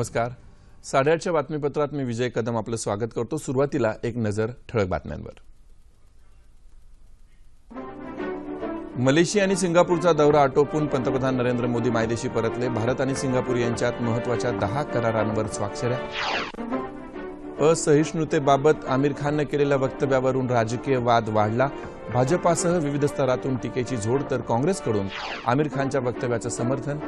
नमस्कार. साडेआठच्या बातमीपत्रात मी विजय कदम आपलं स्वागत करतो. सुरुवातीला एक नजर ठळक बातम्यांवर. मलेशिया आणि सिंगापूरचा दौरा आटोपून पंतप्रधान नरेंद्र मोदी मायदेशी परतले. भारत आणि सिंगापूर यांच्यात महत्त्वाच्या दहा करारांवर स्वाक्षऱ्या. असहिष्णुतेबाबत आमिर खाननं केलेल्या वक्तव्यावरून राजकीय वाद वाढला. भाजपासह विविध स्तरातून टीकेची झोड तर काँग्रेसकडून. आमिर खानच्या वक्तव्याचं समर्थन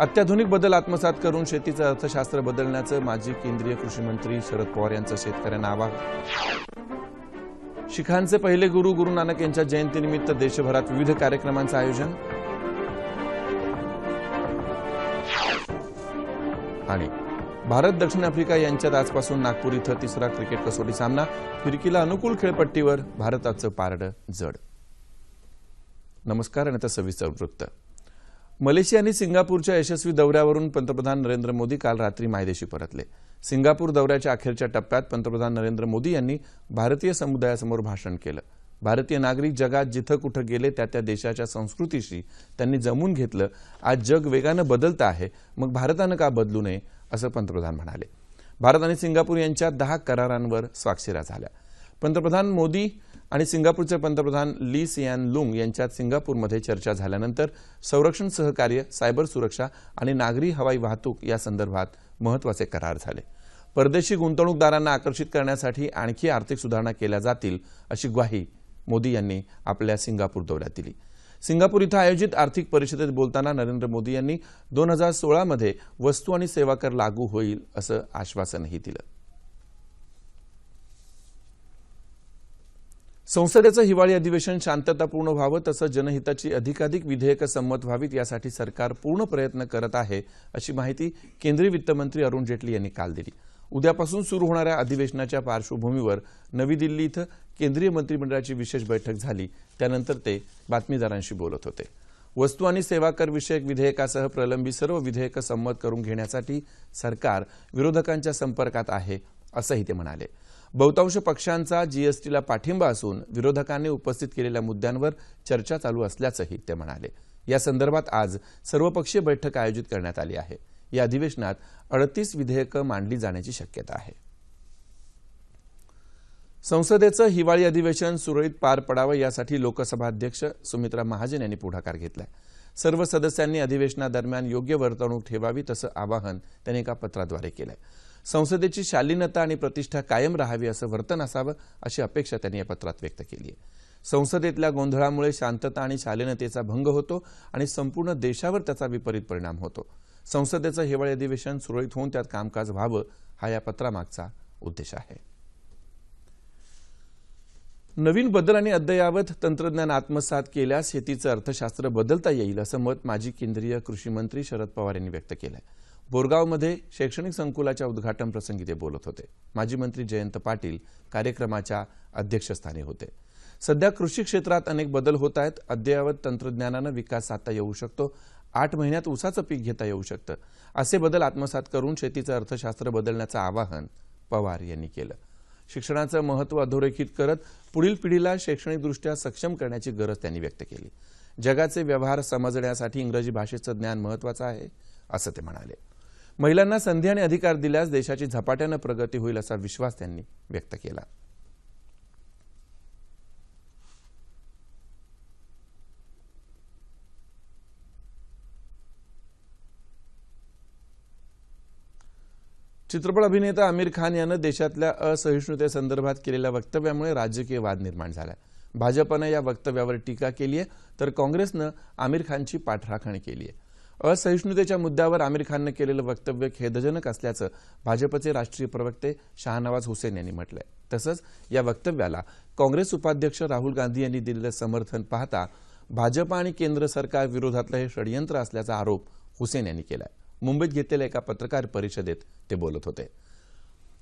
अत्याधुनिक बदल आत्मसात करून शेतीचं अर्थशास्त्र बदलण्याचं माजी केंद्रीय कृषी मंत्री शरद पवार यांचं शेतकऱ्यांना आवाहन. शिखांचे पहिले गुरु गुरु नानक यांच्या जयंतीनिमित्त देशभरात विविध कार्यक्रमांचं आयोजन. आणि भारत दक्षिण आफ्रिका यांच्यात आजपासून नागपूर इथं तिसरा क्रिकेट कसोटी सामना. फिरकीला अनुकूल खेळपट्टीवर भारताचं पारडं जड. नमस्कार आणि आता सविस्तर वृत्त. मलेशिया आणि सिंगापूरच्या यशस्वी दौऱ्यावरून पंतप्रधान नरेंद्र मोदी काल रात्री मायदेशी परतले. सिंगापूर दौऱ्याच्या अखेरच्या टप्प्यात पंतप्रधान नरेंद्र मोदी यांनी भारतीय समुदायासमोर भाषण केलं. भारतीय नागरिक जगात जिथं कुठं गेले त्या त्या देशाच्या संस्कृतीशी त्यांनी जमून घेतलं. आज जग वेगानं बदलतं आहे मग भारतानं का बदलू नये असं पंतप्रधान म्हणाले. भारत आणि सिंगापूर यांच्या दहा करारांवर स्वाक्षऱ्या झाल्या. पंतप्रधान मोदी आणि सिंगापूरचे पंतप्रधान ली सियान लुंग यांच्यात सिंगापूरमध्ये चर्चा झाल्यानंतर संरक्षण सहकार्य सायबर सुरक्षा आणि नागरी हवाई वाहतूक या संदर्भात महत्त्वाचे करार झाले. परदेशी गुंतवणूकदारांना आकर्षित करण्यासाठी आणखी आर्थिक सुधारणा केल्या जातील अशी ग्वाही मोदी यांनी आपल्या सिंगापूर दौऱ्यात दिली. सिंगापूर इथं आयोजित आर्थिक परिषदेत बोलताना नरेंद्र मोदी यांनी दोन हजार सोळामध्ये वस्तू आणि सेवा कर लागू होईल असं आश्वासनही दिलं. संसदेचं हिवाळी अधिवेशन शांततापूर्ण व्हावं तसंच जनहिताची अधिकाधिक विधेयकं संमत व्हावीत यासाठी सरकार पूर्ण प्रयत्न करत आहे अशी माहिती केंद्रीय वित्तमंत्री अरुण जेटली यांनी काल दिली. उद्यापासून सुरू होणाऱ्या अधिवेशनाच्या पार्श्वभूमीवर नवी दिल्ली इथं केंद्रीय मंत्रिमंडळाची विशेष बैठक झाली. त्यानंतर ते बातमीदारांशी बोलत होते. वस्तू आणि सेवा कर विषयक विधेयकासह प्रलंबित सर्व विधेयकं संमत करून घेण्यासाठी सरकार विरोधकांच्या संपर्कात आहे असंही ते म्हणाले. बहुतांश पक्षांचा जीएसटीला पाठिंबा असून विरोधकांनी उपस्थित केलेल्या मुद्द्यांवर चर्चा चालू असल्याचंही ते म्हणाले. या संदर्भात आज सर्वपक्षीय बैठक आयोजित करण्यात आली आहे. या अधिवेशनात अडतीस विधेयकं मांडली जाण्याची शक्यता आहे. संसदेचं हिवाळी अधिवेशन सुरळीत पार पडावं यासाठी लोकसभा अध्यक्ष सुमित्रा महाजन यांनी पुढाकार घेतलाय. सर्व सदस्यांनी अधिवेशनादरम्यान योग्य वर्तणूक ठेवावी तसं आवाहन त्यांनी एका पत्राद्वारे केलंय. संसदेची शालीनता आणि प्रतिष्ठा कायम राहावी असं वर्तन असावं अशी अपेक्षा त्यांनी या पत्रात व्यक्त केली आहे. संसदेतल्या गोंधळामुळे शांतता आणि शालीनतेचा भंग होतो आणि संपूर्ण देशावर त्याचा विपरीत परिणाम होतो. संसदेचं हिवाळी अधिवेशन सुरळीत होऊन त्यात कामकाज व्हावं हा या पत्रामागचा उद्देश आहे. नवीन बदल आणि अद्ययावत तंत्रज्ञान आत्मसात केल्यास शेतीचं अर्थशास्त्र बदलता येईल असं मत माजी केंद्रीय कृषी मंत्री शरद पवार यांनी व्यक्त केलंय. बोरगावमध्ये शैक्षणिक संकुलाच्या उद्घाटन प्रसंगी ते बोलत होते. माजी मंत्री जयंत पाटील कार्यक्रमाच्या अध्यक्षस्थानी होते. सध्या कृषी क्षेत्रात अनेक बदल होत आहेत. अद्ययावत तंत्रज्ञानानं विकास साधता येऊ शकतो. आठ महिन्यात ऊसाचं पीक घेता येऊ शकतं. असे बदल आत्मसात करून शेतीचं अर्थशास्त्र बदलण्याचं आवाहन पवार यांनी केलं. शिक्षणाचं महत्त्व अधोरेखित करत पुढील पिढीला शैक्षणिकदृष्ट्या सक्षम करण्याची गरज त्यांनी व्यक्त केली. जगाचे व्यवहार समजण्यासाठी इंग्रजी भाषेचं ज्ञान महत्त्वाचं आहे असं ते म्हणाले. महिलांना संधी आणि अधिकार दिल्यास देशाची झपाट्यानं प्रगती होईल असा विश्वास त्यांनी व्यक्त केला. चित्रपट अभिनेता आमिर खान यानं देशातल्या असहिष्णुतेसंदर्भात केलेल्या वक्तव्यामुळे राजकीय वाद निर्माण झाला. भाजपनं या वक्तव्यावर टीका केली आहे तर काँग्रेसनं आमिर खानची पाठराखण केली आहे असहिष्णुतेच्या मुद्द्यावर आमिर खाननं केलेलं वक्तव्य खेदजनक असल्याचं भाजपचे राष्ट्रीय प्रवक्ते शाहनवाज हुसेन यांनी म्हटलंय. तसंच या वक्तव्याला काँग्रेस उपाध्यक्ष राहुल गांधी यांनी दिलेलं समर्थन पाहता भाजप आणि केंद्र सरकार विरोधातलं हे षडयंत्र असल्याचा आरोप हुसेन यांनी केलाय. मुंबईत घेतलेल्या एका पत्रकार परिषदेत ते बोलत होते.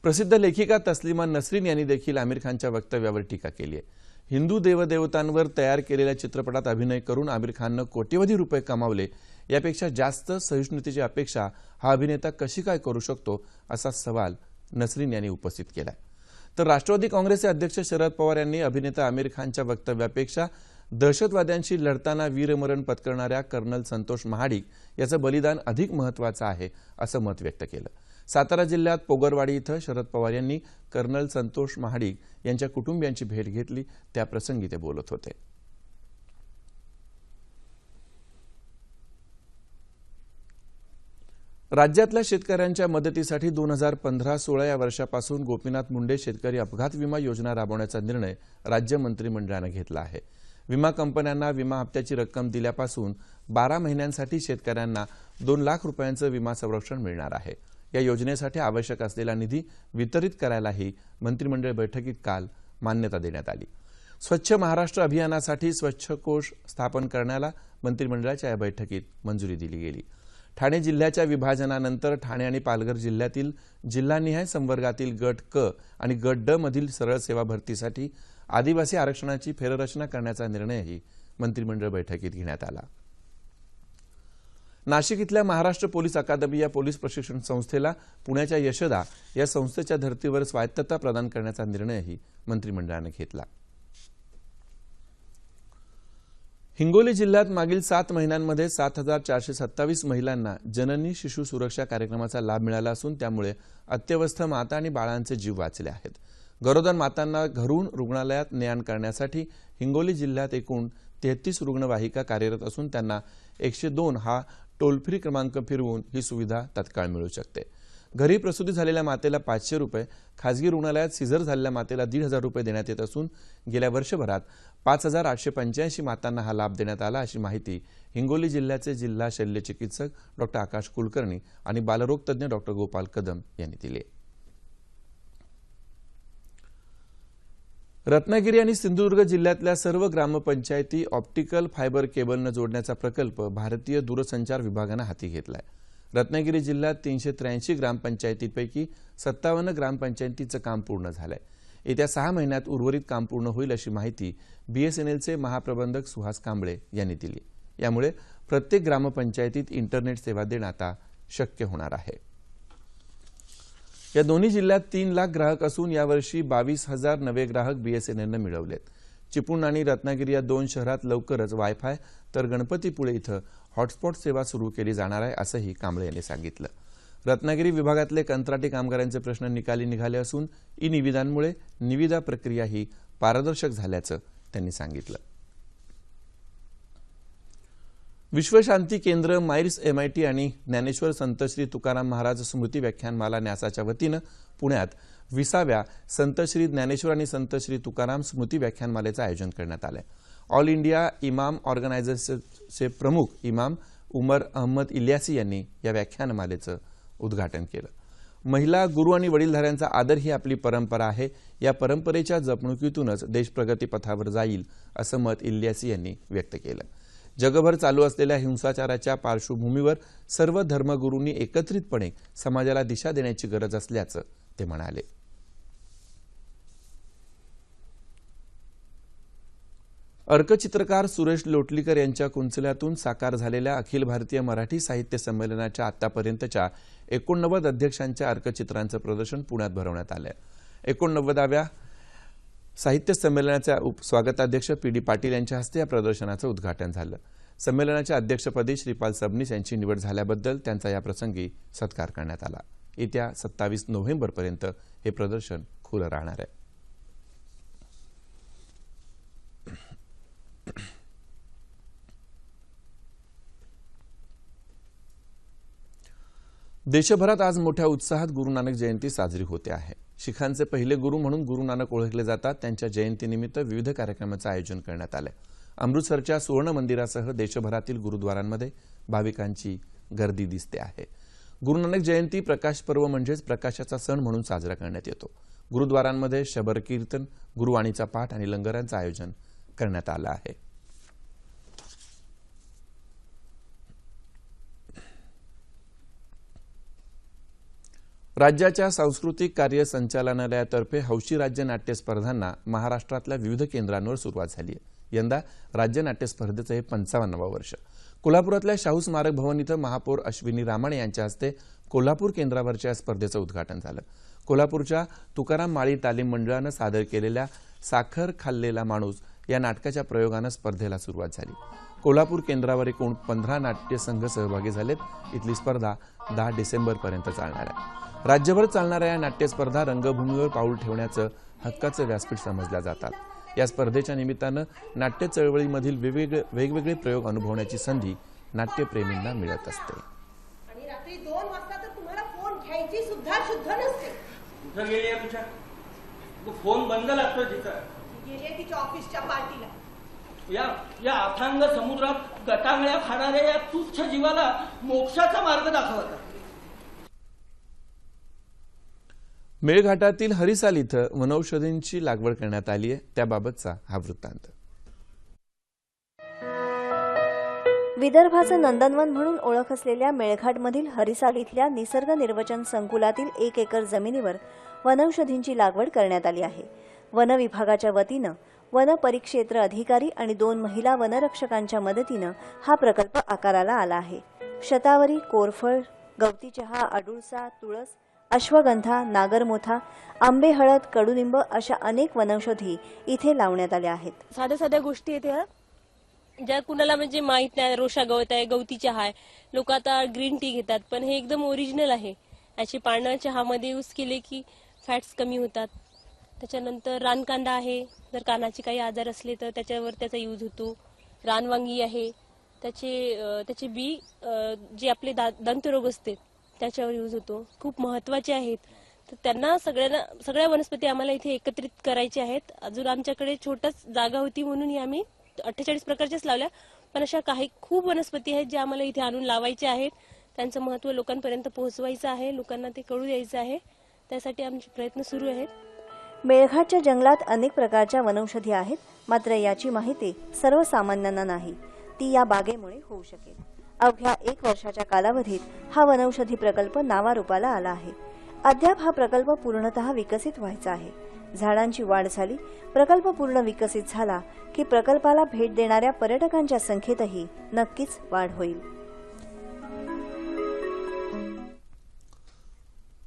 प्रसिद्ध लेखिका तस्लिमा नसरीन यांनी देखील आमिर खानच्या वक्तव्यावर टीका केली आहे हिंदू देवदेवतांवर तयार केलेल्या चित्रपटात अभिनय करून आमिर खाननं कोट्यवधी रुपये कमावले यापेक्षा जास्त सहिष्णुतेची अपेक्षा हा अभिनेता कशी काय करू शकतो असा सवाल नसरीन यांनी उपस्थित केला. तर राष्ट्रवादी काँग्रेसचे अध्यक्ष शरद पवार यांनी अभिनेता आमिर खानच्या वक्तव्यापेक्षा दहशतवाद्यांशी लढताना वीरमरण पत्करणाऱ्या कर्नल संतोष महाडिक याचं बलिदान अधिक महत्वाचं आहे असं मत व्यक्त केलं. सातारा जिल्ह्यात पोगरवाडी इथं शरद पवार यांनी कर्नल संतोष महाडिक यांच्या कुटुंबियांची भेट घेतली. त्याप्रसंगी ते बोलत होते. राज्यातल्या शेतकऱ्यांच्या मदतीसाठी दोन हजार पंधरा सोळा या वर्षापासून गोपीनाथ मुंडे शेतकरी अपघात विमा योजना राबवण्याचा निर्णय राज्य मंत्रिमंडळानं घेतला आहे. विमा कंपन्यांना विमा हप्त्याची रक्कम दिल्यापासून बारा महिन्यांसाठी शेतकऱ्यांना दोन लाख रुपयांचं विमा संरक्षण मिळणार आहे. या योजनेसाठी आवश्यक असलेला निधी वितरित करायलाही मंत्रिमंडळ बैठकीत काल मान्यता देण्यात आली. स्वच्छ महाराष्ट्र अभियानासाठी स्वच्छ कोष स्थापन करण्याला मंत्रिमंडळाच्या या बैठकीत मंजुरी दिली गेली. ठाणे जिल्ह्याच्या विभाजनानंतर ठाणे आणि पालघर जिल्ह्यातील जिल्हानिहाय संवर्गातील गट क आणि गट ड मधील सरळ सेवा भरतीसाठी आदिवासी आरक्षणाची फेररचना करण्याचा निर्णयही मंत्रिमंडळ बैठकीत घेण्यात आला. नाशिक इथल्या महाराष्ट्र पोलीस अकादमी या पोलीस प्रशिक्षण संस्थेला पुण्याच्या यशदा या संस्थेच्या धर्तीवर स्वायत्तता प्रदान करण्याचा निर्णयही मंत्रिमंडळानं घेतला. हिंगोली जिल्ह्यात मागील सात महिन्यांमध्ये सात हजार चारशे सत्तावीस महिलांना जननी शिशु सुरक्षा कार्यक्रमाचा लाभ मिळाला असून त्यामुळे अत्यवस्थ माता आणि बाळांचे जीव वाचले आहेत. गरोदर मातांना घरून रुग्णालयात ने आण करण्यासाठी हिंगोली जिल्ह्यात एकूण तेहतीस रुग्णवाहिका कार्यरत असून त्यांना एकशे दोन हा टोल फ्री क्रमांक फिरवून ही सुविधा तत्काळ मिळू शकते. घरी प्रसूती झालेल्या मातेला पाचशे रुपये खासगी रुग्णालयात सिझर झालेल्या मातेला दीड हजार रुपये देण्यात येत असून गेल्या वर्षभरात पाच हजार आठशे पंच्याऐंशी मातांना हा लाभ देण्यात आला अशी माहिती हिंगोली जिल्ह्याचे जिल्हा शल्य चिकित्सक डॉक्टर आकाश कुलकर्णी आणि बालरोग तज्ज्ञ डॉक्टर गोपाल कदम यांनी दिली. रत्नागिरी आणि सिंधुदुर्ग जिल्ह्यातल्या सर्व ग्रामपंचायती ऑप्टिकल फायबर केबलनं जोडण्याचा प्रकल्प भारतीय दूरसंचार विभागानं हाती घेतलाय. रत्नागिरी जिल्ह्यात तीनशे त्र्याऐंशी ग्रामपंचायतींपैकी सत्तावन्न ग्रामपंचायतीचं काम पूर्ण झालंय. येत्या सहा महिन्यात उर्वरित काम पूर्ण होईल अशी माहिती बीएसएनएलचे महाप्रबंधक सुहास कांबळे यांनी दिली. यामुळे प्रत्येक ग्रामपंचायतीत इंटरनेट सेवा देणं आता शक्य होणार आहे. या दोन्ही जिल्ह्यात तीन लाख ग्राहक असून यावर्षी बावीस हजार नवे ग्राहक बीएसएनएलनं मिळवलेत. चिपळूण आणि रत्नागिरी या दोन शहरात लवकरच वायफाय तर गणपतीपुळे इथं हॉटस्पॉट सेवा सुरू केली जाणार आहे असंही कांबळे यांनी सांगितलं. रत्नागिरी विभागातले कंत्राटी कामगारांचे प्रश्न निकाली निघाले असून ई निविदांमुळे निविदा प्रक्रिया ही पारदर्शक झाल्याचं त्यांनी सांगितलं. विश्वशांती केंद्र माईर्स टी आणि ज्ञानेश्वर संत श्री तुकाराम महाराज स्मृती व्याख्यानमाला न्यासाच्या वतीनं पुण्यात विसाव्या संत श्री ज्ञानेश्वर आणि संत श्री तुकाराम स्मृती व्याख्यानमालेचं आयोजन करण्यात आलंय. ऑल इंडिया इमाम ऑर्गनायझर्सचे प्रमुख इमाम उमर अहमद इलियासी यांनी या व्याख्यानमालेचं उद्घाटन केलं. महिला गुरु आणि वडीलधाऱ्यांचा आदर ही आपली परंपरा आहे. या परंपरेच्या जपणुकीतूनच देश प्रगतीपथावर जाईल असं मत इलियासी यांनी व्यक्त केलं. जगभर चालू असलेल्या हिंसाचाराच्या पार्श्वभूमीवर सर्व धर्मगुरूंनी एकत्रितपणे समाजाला दिशा देण्याची गरज असल्याचं ते म्हणाले. अर्कचित्रकार सुरेश लोटलीकर यांच्या कुंचल्यातून साकार झालेल्या अखिल भारतीय मराठी साहित्य संमेलनाच्या आतापर्यंतच्या एकोणनव्वद अध्यक्षांच्या अर्कचित्रांचं प्रदर्शन पुण्यात भरवण्यात आलं एकोणनव्वदाव्या साहित्य संमेलनाच्या उप स्वागताध्यक्ष पी डी पाटील यांच्या हस्ते या प्रदर्शनाचं उद्घाटन झालं. संमेलनाच्या अध्यक्षपदी श्रीपाल सबनीस यांची निवड झाल्याबद्दल त्यांचा या प्रसंगी सत्कार करण्यात आला. येत्या सत्तावीस नोव्हेंबरपर्यंत हे प्रदर्शन खुलं राहणार आहे. देशभरात आज मोठ्या उत्साहात गुरु नानक जयंती साजरी होते आहे. शिखांचे पहिले गुरु म्हणून गुरु नानक ओळखले जातात. त्यांच्या जयंतीनिमित्त विविध कार्यक्रमाचं आयोजन करण्यात आलं. अमृतसरच्या सुवर्ण मंदिरासह देशभरातील गुरुद्वारांमध्ये भाविकांची गर्दी दिसते आहे. गुरु नानक जयंती प्रकाश पर्व म्हणजेच प्रकाशाचा सण म्हणून साजरा करण्यात येतो. गुरुद्वारांमध्ये शबर कीर्तन गुरुवाणीचा पाठ आणि लंगरांचं आयोजन करण्यात आलं आहे. राज्याच्या सांस्कृतिक कार्य संचालनालयातर्फे हौशी राज्य नाट्य स्पर्धांना महाराष्ट्रातल्या विविध केंद्रांवर सुरुवात झाली आहे. यंदा राज्य नाट्य स्पर्धेचं हे पंचावन्नवं वर्ष. कोल्हापुरातल्या शाहू स्मारक भवन इथं महापौर अश्विनी रामाणे यांच्या हस्ते कोल्हापूर केंद्रावरच्या या स्पर्धेचं उद्घाटन झालं. कोल्हापूरच्या तुकाराम माळी तालीम मंडळानं सादर केलेल्या साखर खाल्लेला माणूस या नाटकाच्या प्रयोगानं स्पर्धेला सुरुवात झाली. कोल्हापूर केंद्रावर एकूण पंधरा नाट्यसंघ सहभागी झालेत. इथली स्पर्धा दहा डिसेंबरपर्यंत चालणार आहे. राज्यभर चालणाऱ्या या नाट्यस्पर्धा रंगभूमीवर पाऊल ठेवण्याचं हक्काचं व्यासपीठ समजल्या जातात. या स्पर्धेच्या निमित्तानं नाट्य चळवळीमधील वेगवेगळे वेगवेगळे प्रयोग अनुभवण्याची संधी नाट्यप्रेमींना मिळत असते. आणि रात्री दोन वाजता तर तुम्हाला फोन घ्यायची सुद्धा शुद्ध नसते. कुठं गेली आहे तुझ्या? तू फोन बंद लागतोय तिचा ती गेली आहे तिच्या ऑफिसच्या पार्टीला. या या अथांग समुद्रात गटांगळ्या खाणाऱ्या या तुच्छ जीवाला मोक्षाचा मार्ग दाखवता मेळघाटातील हरिसाल इथं वनौषधींची लागवड करण्यात आली आहे. त्याबाबतचा हा वृत्तांत. विदर्भाचं नंदनवन म्हणून ओळख असलेल्या मेळघाटमधील हरिसाल इथल्या निसर्ग निर्वचन संकुलातील एक एकर जमिनीवर वनौषधींची लागवड करण्यात आली आहे. वन विभागाच्या वतीनं वन परिक्षेत्र अधिकारी आणि दोन महिला वनरक्षकांच्या मदतीनं हा प्रकल्प आकाराला आला आहे. शतावरी कोरफळ गवती चहा अडुळसा तुळस अश्वगंधा नागरमोथा आंबे हळद कडुलिंब अशा अनेक वनौषधी इथे लावण्यात आल्या आहेत. साध्या साध्या गोष्टी आहेत ह्या. ज्या कुणाला म्हणजे माहीत नाही रोषा गवत आहे गवती चहा आहे लोक आता ग्रीन टी घेतात पण हे एकदम ओरिजिनल आहे. याची पानं चहामध्ये यूज केले की फॅट्स कमी होतात. त्याच्यानंतर रानकांदा आहे. जर कानाचे काही आजार असले तर त्याच्यावर त्याचा यूज होतो. रानवांगी आहे. त्याचे त्याचे बी जे आपले दा दंतरोग असते त्याच्यावर यूज होतो. खूप महत्त्वाचे आहेत. तर त्यांना सगळ्यांना सगळ्या वनस्पती आम्हाला इथे एकत्रित करायच्या आहेत. अजून आमच्याकडे छोटच जागा होती म्हणून ही आम्ही अठ्ठेचाळीस प्रकारच्याच लावल्या. पण अशा काही खूप वनस्पती आहेत ज्या आम्हाला इथे आणून लावायच्या आहेत. त्यांचं महत्त्व लोकांपर्यंत पोहोचवायचं आहे. लोकांना ते कळू द्यायचं आहे. त्यासाठी आमचे प्रयत्न सुरू आहेत. मेळघाटच्या जंगलात अनेक प्रकारच्या वनौषधी आहेत. मात्र याची माहिती सर्वसामान्यांना नाही. ती या बागेमुळे होऊ शकेल. अवघ्या एक वर्षाच्या कालावधीत हा वनौषधी प्रकल्प नावारूपाला आला आहे. अद्याप हा प्रकल्प पूर्णतः विकसित व्हायचा आहे. झाडांची वाढ झाली प्रकल्प पूर्ण विकसित झाला की प्रकल्पाला भेट देणाऱ्या पर्यटकांच्या संख्येतही नक्कीच वाढ होईल.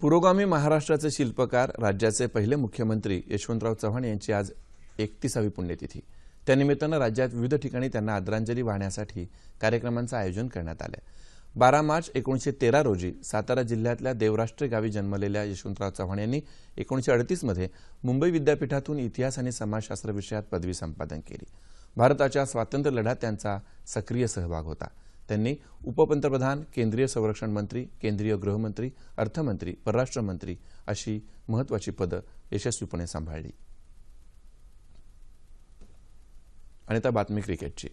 पुरोगामी महाराष्ट्राचे शिल्पकार राज्याचे पहिले मुख्यमंत्री यशवंतराव चव्हाण यांची आज एकतीसावी पुण्यतिथी. त्यानिमित्तानं राज्यात विविध ठिकाणी त्यांना आदरांजली वाहण्यासाठी कार्यक्रमांचं आयोजन करण्यात आलं बारा मार्च एकोणीसशे तेरा रोजी सातारा जिल्ह्यातल्या देवराष्ट्रे गावी जन्मलेल्या यशवंतराव चव्हाण यांनी एकोणीसशे अडतीसमध्ये मुंबई विद्यापीठातून इतिहास आणि समाजशास्त्र विषयात पदवी संपादन केली. भारताच्या स्वातंत्र्य लढ्यात त्यांचा सक्रिय सहभाग होता. त्यांनी उपपंतप्रधान केंद्रीय संरक्षण मंत्री केंद्रीय गृहमंत्री अर्थमंत्री परराष्ट्र मंत्री अशी महत्वाची पदं यशस्वीपणे सांभाळली. आणि आता बातमी क्रिकेटची.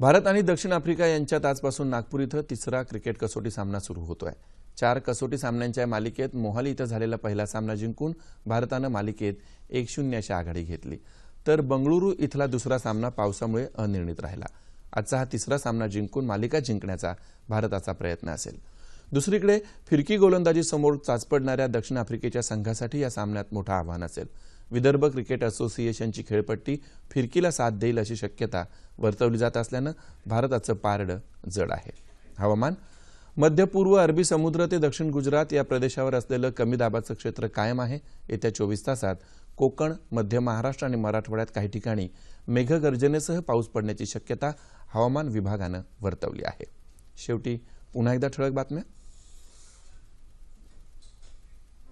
भारत आणि दक्षिण आफ्रिका यांच्यात आजपासून नागपूर इथं तिसरा क्रिकेट कसोटी सामना सुरू होतोय. चार कसोटी सामन्यांच्या मालिकेत मोहाली इथं झालेला पहिला सामना जिंकून भारतानं मालिकेत एक शून्य अशी आघाडी घेतली. तर बंगळुरू इथला दुसरा सामना पावसामुळे अनिर्णित राहिला. आजचा हा तिसरा सामना जिंकून मालिका जिंकण्याचा भारताचा प्रयत्न असेल. दुसरीकडे फिरकी गोलंदाजी समोर चाचपडणाऱ्या दक्षिण आफ्रिकेच्या संघासाठी या सामन्यात मोठं आव्हान असेल. विदर्भ क्रिकेट असोसिएशनची खेळपट्टी फिरकीला साथ देईल अशी शक्यता वर्तवली जात असल्यानं भारताचं पारडं जड आहे. हवामान मध्य पूर्व अरबी समुद्र ते दक्षिण गुजरात या प्रदेशावर असलेलं कमी दाबाचं क्षेत्र कायम आहे. येत्या चोवीस तासात कोकण मध्य महाराष्ट्र आणि मराठवाड्यात काही ठिकाणी मेघगर्जनेसह पाऊस पडण्याची शक्यता हवामान विभागानं वर्तवली आहे. शेवटी पुन्हा एकदा ठळक बातम्या.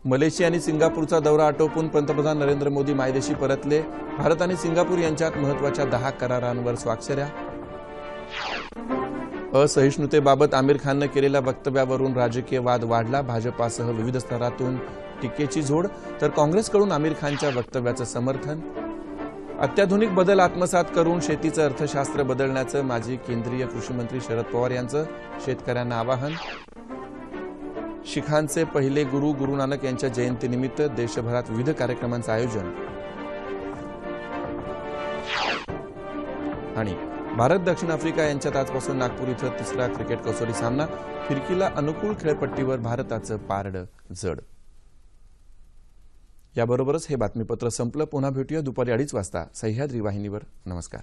मलेशिया आणि सिंगापूरचा दौरा आटोपून पंतप्रधान नरेंद्र मोदी मायदेशी परतले. भारत आणि सिंगापूर यांच्यात महत्त्वाच्या दहा करारांवर स्वाक्षऱ्या. असहिष्णुतेबाबत आमिर खाननं केलेल्या वक्तव्यावरून राजकीय वाद वाढला. भाजपासह विविध स्तरातून टीकेची झोड तर काँग्रेसकडून आमिर खानच्या वक्तव्याचं समर्थन. अत्याधुनिक बदल आत्मसात करून शेतीचं अर्थशास्त्र बदलण्याचं माजी केंद्रीय कृषी मंत्री शरद पवार यांचं शेतकऱ्यांना आवाहन. शिखांचे पहिले गुरु गुरु नानक यांच्या जयंतीनिमित्त देशभरात विविध कार्यक्रमांचं आयोजन. आणि भारत दक्षिण आफ्रिका यांच्यात आजपासून नागपूर इथं तिसरा क्रिकेट कसोटी सामना. फिरकीला अनुकूल खेळपट्टीवर भारताचं पारडं जड. याबरोबरच हे बातमीपत्र संपलं. पुन्हा भेटूया दुपारी अडीच वाजता. सह्याद्री वाहिनीवर. नमस्कार.